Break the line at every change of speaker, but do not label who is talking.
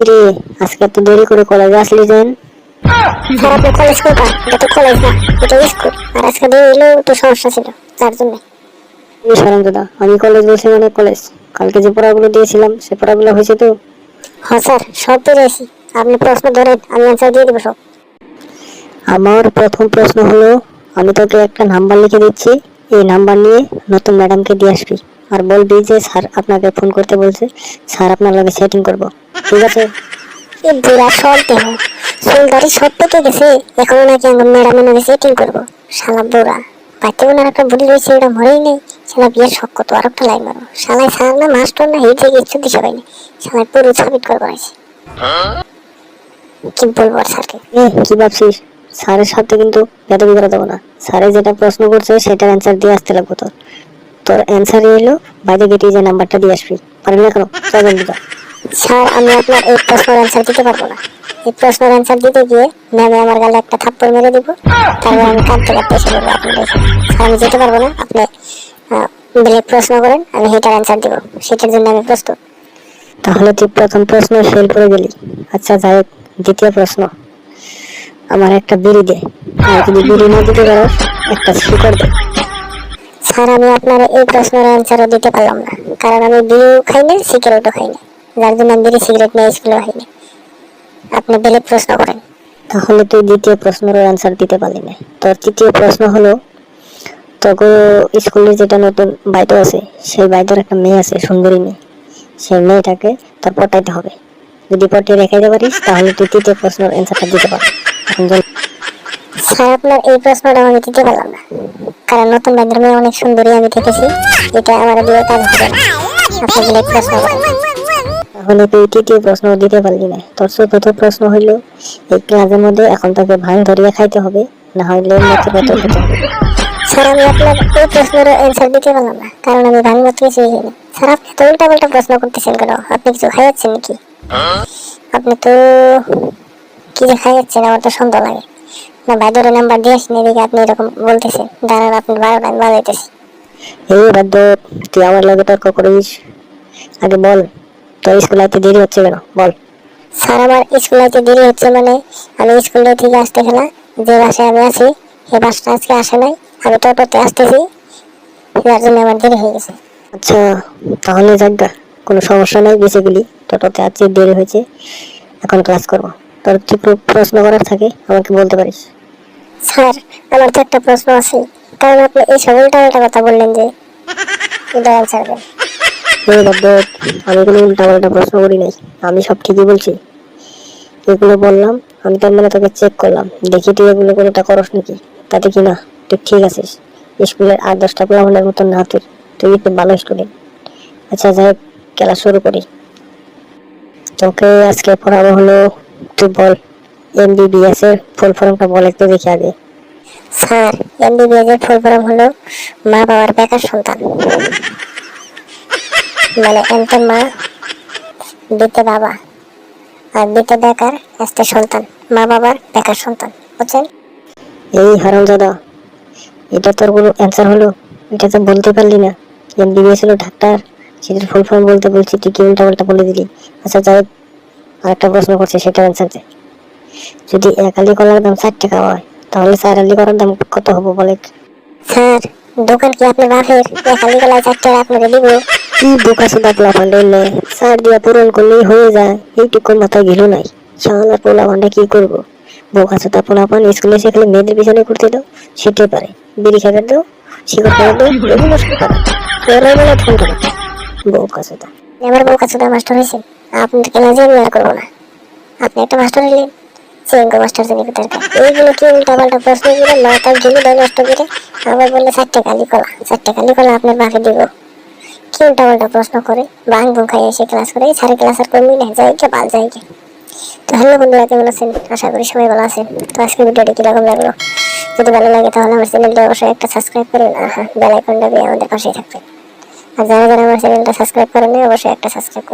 রে আজকে এত দেরি করে কলেজে আসলি যেন।
আপনি কলেজ এটা তো কলেজ না এটা স্কুল আর আজকে এলেও একটু সমস্যা ছিল তার জন্য।
সরম দাদা আমি কলেজ বলছি মানে কলেজ কালকে যে পড়াগুলো দিয়েছিলাম সে পড়াগুলো হয়েছে তো।
হ্যাঁ স্যার সব পেরেছি আপনি প্রশ্ন ধরেন আমি অ্যান্সার দিয়ে দেবো সব।
আমার প্রথম প্রশ্ন হলো আমি তোকে একটা নাম্বার লিখে দিচ্ছি। এই নাম্বার নিয়ে নতুন ম্যাডামকে দিয়ে আসবি। আর বলবি যে স্যার আপনাকে ফোন করতে বলছে স্যার আপনার লগে সেটিং করব। ঠিক আছে?
এ বুড়া সব দেহ চুলদারি সব পেকে গেছে এখন নাকি আমি ম্যাডামের নাকি সেটিং করব। শালা বুড়া পাইতে ওনার একটা বুড়ি রয়েছে ওটা মরেই নেই। শালা বিয়ের শখ কত আর একটা লাইন মারো। শালাই স্যার না মাস্টার না হিট থেকে ইচ্ছুক দিছে পাইনি শালাই পুরো সাবিট করব আছে কি। বলব আর স্যারকে?
এ কি ভাবছিস? স্যারের সাথে কিন্তু বেতবি করে দেবো না। স্যারে যেটা প্রশ্ন করছে সেটার অ্যান্সার দিয়ে আসতে লাগবো তোর। তোর অ্যান্সারই এলো, বাইরে গেটে যে নাম্বারটা দিয়ে আসবি। পারবি না কেন।
স্যার, আমি আপনার এই প্রশ্নের অ্যান্সার দিতে পারব না। এই প্রশ্নের অ্যান্সার দিতে গিয়ে ম্যামে আমার গালে একটা থাপ্পড় মেরে দিব। তারপর আমি কাঁদতে কাঁদতে এসে বলব আপনি দেখুন স্যার, আমি যেতে পারব না। আপনি বলে প্রশ্ন করেন, আমি সেটার অ্যান্সার দিব। সেটার জন্য আমি প্রস্তুত।
তাহলে তুই প্রথম প্রশ্ন ফেল করে গেলি আচ্ছা যাই দ্বিতীয় প্রশ্ন। আমার একটা বিড়ি দে। আর যদি বিড়ি না দিতে পারো, একটা শিকড় দে।
স্যার আমি আপনার এই প্রশ্নের অ্যান্সারও দিতে পারলাম না। কারণ আমি বিড়িও খাই না সিগারেটও খাই না যার জন্য আমি বিড়ি সিগারেট নিয়ে স্কুলে খাই না আপনি বেলে প্রশ্ন করেন।
তাহলে তুই দ্বিতীয় প্রশ্নের অ্যান্সার দিতে পারলি না। তোর তৃতীয় প্রশ্ন হলো, তোকে স্কুলে যেটা নতুন বাইতো আছে, সেই বাইতোর একটা মেয়ে আছে, সুন্দরী মেয়ে। সেই মেয়েটাকে তোর পটাইতে হবে। যদি পটিয়ে রেখাইতে পারিস, তাহলে তুই তৃতীয় প্রশ্নের অ্যান্সারটা দিতে পারবি।
স্যার আপনার এই প্রশ্নটা আমি দিতে পারলাম না। কারণ নতুন বাইদের মেয়ে অনেক সুন্দরী আমি দেখেছি। এটা আমার দিয়ে কাজ হবে না। আপনি প্রশ্ন করেন।
তাহলে তুই তৃতীয় প্রশ্ন দিতে পারলি না? তোর চতুর্থ প্রশ্ন হইল এই ক্লাসের মধ্যে এখন তোকে ভাঙ ধরিয়ে খাইতে হবে না হইলে মতো মতো হবে
স্যার আমি আপনার এই প্রশ্নের অ্যান্সার দিতে পারলাম না। কারণ আমি ভাঙমত কিছুই খাই না স্যার আপনি তো উল্টা পাল্টা প্রশ্ন করতেছেন কেন? আপনি কিছু খাইয়াচ্ছেন নাকি? আপনি তো কি যে খাইয়াচ্ছেন আমার তো সন্দেহ লাগে। না নাম্বার দিয়ে আসেন এদিকে আপনি এরকম বলতেছেন দাঁড়ান আপনি আমি বাজাইতেছি
এই বাদ্য তুই আমার লগে তর্ক করিস? আগে বল তোর স্কুল আইতে দেরি হচ্ছে কেন? বল।
স্যার আমার স্কুল আইতে দেরি হচ্ছে মানে আমি স্কুল থেকে আসতে খেলা যে বাসায় আমি আছি এই বাসটা আজকে আসে নাই আমি টোটোতে আসতেছি যার জন্য আমার দেরি হয়ে গেছে।
আচ্ছা তাহলে যাজ্ঞা কোনো সমস্যা নাই বেসিক্যালি টোটোতে আজকে দেরি হয়েছে এখন ক্লাস করব। তোর কি প্রশ্ন করার থাকে? আমাকে বলতে পারিস?
স্যার আমার তো একটা প্রশ্ন আছে। কারণ আপনি এই উল্টা উল্টা কথা বললেন যে
বাদ্য আমি কোনো উল্টা পাল্টা প্রশ্ন করি নাই। আমি সব ঠিকই বলছি। এগুলো বললাম আমি তার মানে তোকে চেক করলাম। দেখি তুই এগুলো কোনোটা করস নাকি? তাতে কি না? তুই ঠিক আছিস। স্কুলের আট দশটা প্লাবনের মতন না তুই। তুই একটু ভালো স্টুডেন্ট আচ্ছা যাই খেলা শুরু করি। তোকে আজকে পড়াবো হলো তুই বল এমবিবিএস এর ফুল ফর্মটা বল একটু দেখি আগে।
স্যার এমবিবিএস এর ফুল ফর্ম হলো মা বাবার বেকার সন্তান। মানে এমতে মা দিতে বাবা আর দিতে বেকার এসতে সন্তান মা বাবার বেকার সন্তান বুঝছেন?
এই হারামজাদা এটা তোর কোনো অ্যান্সার হলো? এটা তো বলতে পারলি না। এমবিবিএস হলো ডাক্তার সেটার ফুল ফর্ম বলতে বলছি তুই কি উল্টা পাল্টা বলে দিলি? আচ্ছা যাই আরেকটা প্রশ্ন করছি সেটা অ্যান্সার দে। যদি এক আলি কলার দাম ষাট টাকা হয় তাহলে চার আলি কলার দাম কত হব বলে
স্যার দোকান কি আপনার বাপের? একালি গলায় চারটে আপনাকে দিব।
কি বোকা সুদা পোলা ফান্ডে নে? চার দিয়া পূরণ করলেই হয়ে যায় এইটুকু মাথায় গেল নাই। শালা পোলা ফান্ডে কি করব? বোকা সুদা পোলা পান স্কুলে সেখানে মেয়েদের পিছনে করতে দাও সেটাই পারে। বিড়ি খাবে দাও শিকড় খাবে দাও এগুলো সব পারে ফোন করে বোকা সুদা।
আমার বউ কাছে মাস্টার হয়েছে। আপনার ক্লাসে আমি করব না। আপনি একটা মাস্টার হলেন চেঙ্গ মাস্টার জানি কোথায় এইগুলো কি উল্টা পাল্টা প্রশ্ন করে মাথার জমি দেয় নষ্ট করে আবার বললে, চারটে কালি কলা, চারটে কালি কলা আপনার বাকি দিব। কি উল্টা পাল্টা প্রশ্ন করে, বাং বুং খাই এসে ক্লাস করে সাড়ে ক্লাস আর করবি না যাই কে বাল যাই কে তো হ্যালো বন্ধুরা, কেমন আছেন? আশা করি সবাই ভালো আছেন। তো আজকে ভিডিওটি কীরকম লাগল? যদি ভালো লাগে তাহলে আমার চ্যানেলটা অবশ্যই একটা সাবস্ক্রাইব করুন আর হ্যাঁ বেল দিয়ে আমাদের পাশেই থাকবেন আর যারা যারা আমার চ্যানেলটা সাবস্ক্রাইব করেন অবশ্যই একটা সাবস্ক্রাইব